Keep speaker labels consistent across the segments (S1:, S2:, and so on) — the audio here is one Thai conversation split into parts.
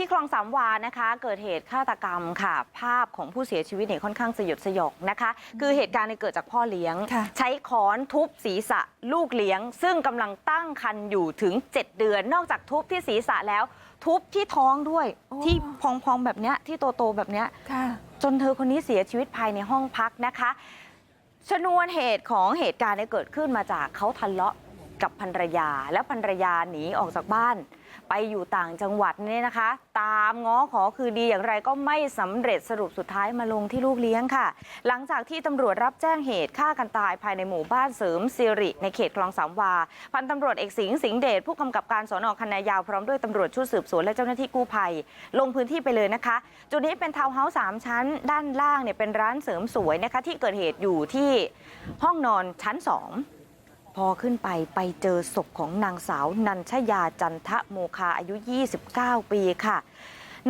S1: ที่คลองสามวานะคะ เกิดเหตุฆาตกรรมค่ะ ภาพของผู้เสียชีวิตเนี่ยค่อนข้างสยดสยองนะคะ คือเหตุการณ์เนี่ยเกิดจากพ่อเลี้ยง
S2: ค่ะ
S1: ใช้ค้อนทุบศีรษะลูกเลี้ยง ซึ่งกำลังตั้งครรภ์อยู่ถึง 7 เดือน นอกจากทุบที่ศีรษะแล้ว ทุบที่ท้องด้วย
S2: โอ้
S1: ที่พองๆแบบเนี้ยที่โตๆแบบเนี้ย
S2: ค่ะ
S1: จนเธอคนนี้เสียชีวิตภายในห้องพักนะคะชนวนเหตุของเหตุการณ์เนี่ยเกิดขึ้นมาจากเขาทะเลาะ กับภรรยา แล้วภรรยาหนีออกจากบ้าน ไปอยู่ต่างจังหวัดเนี่ยนะคะ ตามง้อขอคือดีอย่างไรก็ไม่สำเร็จสรุปสุดท้ายมาลงที่ลูกเลี้ยงค่ะ หลังจากที่ตำรวจรับแจ้งเหตุฆ่ากันตายภายในหมู่บ้านเสริมสิริ ในเขตคลองสามวา พันตำรวจเอกสิงห์สิงห์เดชผู้กำกับการสอนอคันนายาวพร้อมด้วยตำรวจชุดสืบสวนและเจ้าหน้าที่กู้ภัย ลงพื้นที่ไปเลยนะคะ จุดนี้เป็นทาวน์เฮาส์สามชั้น ด้านล่างเนี่ยเป็นร้านเสริมสวยนะคะที่เกิดเหตุอยู่ที่ห้องนอนชั้นสอง พอขึ้นไปไปเจอศพของนางสาวนันชยาจันทะโมคาอายุ 29 ปีค่ะ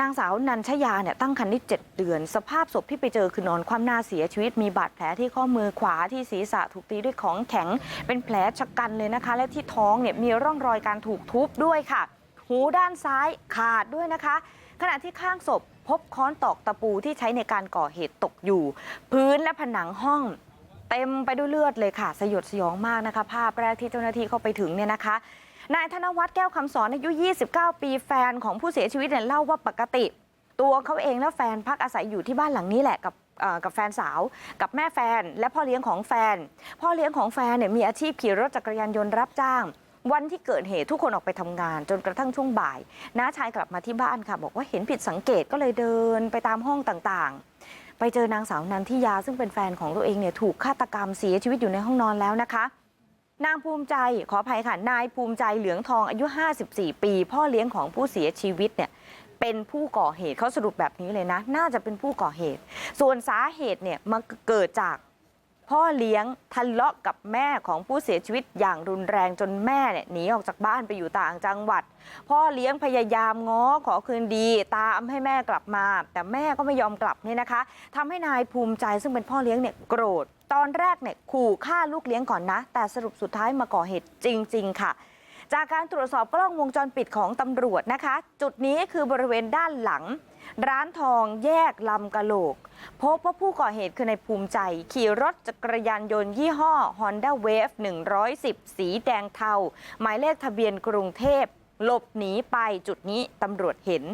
S1: นางสาวนันชยาเนี่ยตั้งครรภ์ได้7เดือน สภาพศพที่ไปเจอคือนอนคว่ำหน้าเสียชีวิตมีบาดแผลที่ข้อมือขวาที่ศีรษะถูกตีด้วยของแข็ง เป็นแผลชะกันเลยนะคะ และที่ท้องเนี่ยมีร่องรอยการถูกทุบด้วยค่ะ หูด้านซ้ายขาดด้วยนะคะ ขณะที่ข้างศพพบค้อนตอกตะปูที่ใช้ในการก่อเหตุตกอยู่ พื้นและผนังห้อง เต็มไปด้วยเลือดเลยค่ะ สยดสยองมากนะคะ ภาพแรกที่เจ้าหน้าที่เข้าไปถึงเนี่ยนะคะนายธนวัฒน์แก้วคำสอนอายุ 29 ปีแฟนของผู้เสียชีวิตเนี่ยเล่าว่าปกติ ตัวเขาเองและแฟนพักอาศัยอยู่ที่บ้านหลังนี้แหละกับกับแฟนสาว กับแม่แฟน และพ่อเลี้ยงของแฟน พ่อเลี้ยงของแฟนเนี่ยมีอาชีพขี่รถจักรยานยนต์รับจ้าง วันที่เกิดเหตุทุกคนออกไปทำงาน จนกระทั่งช่วงบ่ายน้าชายกลับมาที่บ้านค่ะ บอกว่าเห็นผิดสังเกตก็เลยเดินไปตามห้องต่างๆ ไปเจอนางสาวนันทิยาซึ่งเป็นแฟนของตัวเองเนี่ยถูกฆาตกรรมเสียชีวิตอยู่ในห้องนอนแล้วนะคะ นางภูมิใจขออภัยค่ะนายภูมิใจเหลืองทองอายุ 54 ปี พ่อเลี้ยงของผู้เสียชีวิตเนี่ยเป็นผู้ก่อเหตุเขาสรุปแบบนี้เลยนะ น่าจะเป็นผู้ก่อเหตุ ส่วนสาเหตุเนี่ยมาเกิดจาก พ่อเลี้ยงทะเลาะกับแม่ของผู้เสียชีวิตอย่างรุนแรงจนแม่เนี่ยหนีออกจากบ้านไปอยู่ต่างจังหวัด พ่อเลี้ยงพยายามง้อขอคืนดี ตามให้แม่กลับมา แต่แม่ก็ไม่ยอมกลับเนี่ยนะคะทำให้นายภูมิใจซึ่งเป็นพ่อเลี้ยงเนี่ยโกรธ ตอนแรกเนี่ยขู่ฆ่าลูกเลี้ยงก่อนนะ แต่สรุปสุดท้ายมาก่อเหตุจริง ๆ ค่ะ จากการตรวจสอบกล้องวงจรปิดของตำรวจนะคะ จุดนี้คือบริเวณด้านหลัง ร้านทองแยกลำกะโหลก พบว่าผู้ก่อเหตุคือในภูมิใจ ขี่รถจักรยานยนต์ยี่ห้อ Honda Wave 110 สีแดงเทา หมายเลขทะเบียนกรุงเทพหลบหนีไปจุดนี้ตำรวจเห็น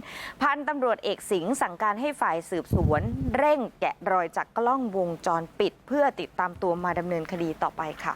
S1: พันตำรวจเอกสิงห์สั่งการให้ฝ่ายสืบสวน เร่งแกะรอยจากกล้องวงจรปิด เพื่อติดตามตัวมาดำเนินคดีต่อไปค่ะ